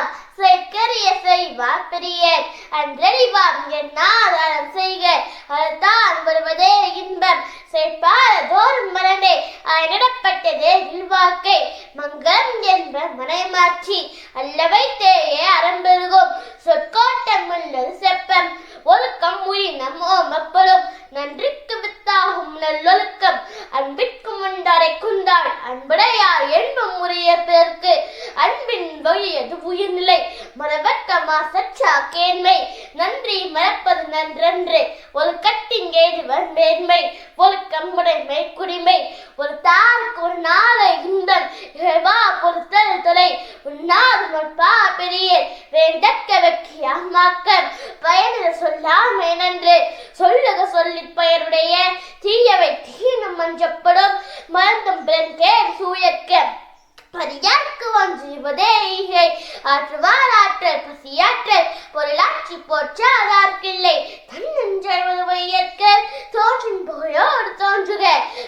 செய்வார். செயற்கரிய செய்வார் பெரியர். அன்றறிவார் என்னால் அறம் செய்க அதுதான் வருவதே இன்பம். செயற்பார தோறும் மரமே நடப்பட்டதே இல்வாக்கை மங்கம் என்ற மனைமாற்றி அல்லவை தேயே அறம்பெருகும். சொற்கோட்டம் உள்ளது செப்பம். ஒழுக்கம் உயிர் அன்புடையார் என்பும் உரிய பேருக்கு அன்பின் வழியது உயிர்நிலை. மரபக்கமா சச்சா கேண்மை. நன்றி மறப்பது நன்றன்று. ஒரு கட்டிங்கேதுவர் மேன்மை. ஒரு கம்முடைமை குடிமை. ஒரு தாருக்கு ஒரு நாளை இன்பம். இறைவா பொறுத்தல் தொலை உன்னாது நட்பா பெரிய. வேண்டக்க வெற்றி மாக்கம் பயனில் சொல்லாமே நன்று. சொல்லுக சொல்லி பயருடைய தீயவை தீனம் மஞ்சப்படும் மறந்தும் பிறன் கேர் சூயக்க பரியாக்கு ஒன்றுவதே ஈகை ஆற்றுவார் ஆற்றல் பசியாற்றல் பொருளாட்சி போற்றாதார்க்கில்லை. தன்னஞ்செழுவது வையற்க தோன்றின் புகழோடு தோன்றுக.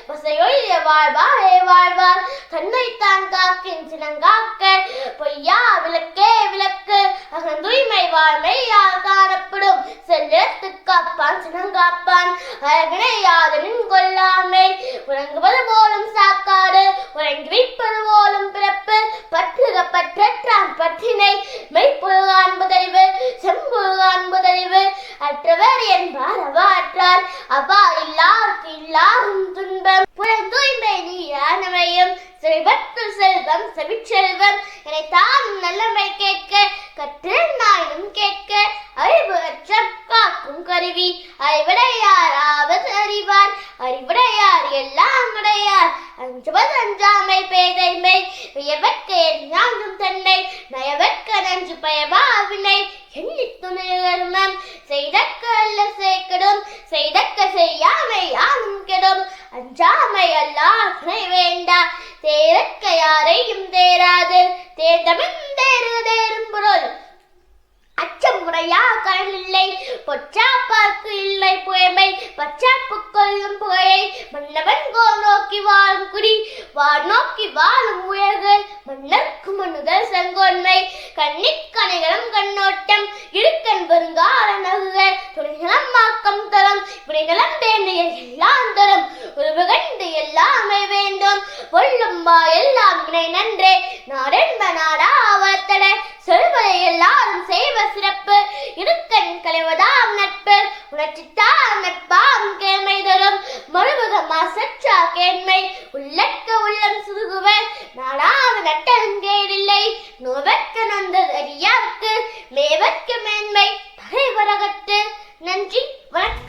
பசையொழிய வாழ்வாரே வாழ்வார். தன்னைத்தான் காக்கின் சினங்காக்க. பொய்யா விளக்கே விளக்கு. அகன் தூய்மை வாழ்மையால் காணப்படும். செல்லத்து காப்பான் சினங்காப்பான் அழகனை யாதனின் கொல்லாமை. உறங்குவது போலும் சாக்காடு உறங்கி வைப்பது போலும் பிறப்பு. பற்றுக பற்றற்றான் பற்றினை. மெய்ப்பொழுகான் முதலிவு செம்பொழுகான் முதலிவு அற்றவர் என்பார் அவாற்றார் அவா இல்லாருக்கு இல்லாரும் துன்பம். புறந்தூய்மை நீரானமையும் செல்வத்து செல்வம் செவிச்செல்வம். என்னை தானும் நல்லமை கேட்க அறிவுடையார் எல்லாம் உடையார். அஞ்சுவது அஞ்சாமை பேதைமை வியவற்க எஞ்ஞாங்கும் தன்னை நயவற்க நஞ்சு பயவா வினை எண்ணி துணிகர்மம் செய்தக்க அல்ல சேக்கடும் செய்தக்க செய்யாமை யாரும் கெடும். அஞ்சாமை அல்லா துணை வேண்டா தேரக்க யாரையும் தேராது தேர்தமின் பொச்சாப்பாக்கு இல்லை புயமை. பச்சாப்பு கொள்ளும் புகையை மன்னவன் கோ நோக்கி வாழும் குடி. வா நோக்கி வாழும் உயர்கள் மன்னர்க்கு மனுதல் செங்கோன்மை. கண்ணிக் கணைகளும் கண்ணோட்டம் இடுக்கண் வருங்கால நகுகள் துணிகளும் மாக்கம் தரும். வினைகளும் வேண்டிய எல்லாம் தரும். உறவு எல்லாமே வேண்டும். கொள்ளும் எல்லாம் வினை நன்றே. நாடென்ப நாடா வளர்த்தட கலைவதாம் நட்பில். உணர்ச்சித்தார் நட்பாம் கேள்மை தரும். மறுமுகம் அசற்றா கேண்மை. உள்ளக்க உள்ளம் சுருகுவர் நாடாத நட்டலங்கேடில்லை நோவற்க நந்தது அறியாக்கு மேவற்க மேன்மை பகைவரகத்து நன்றி வணக்கம்.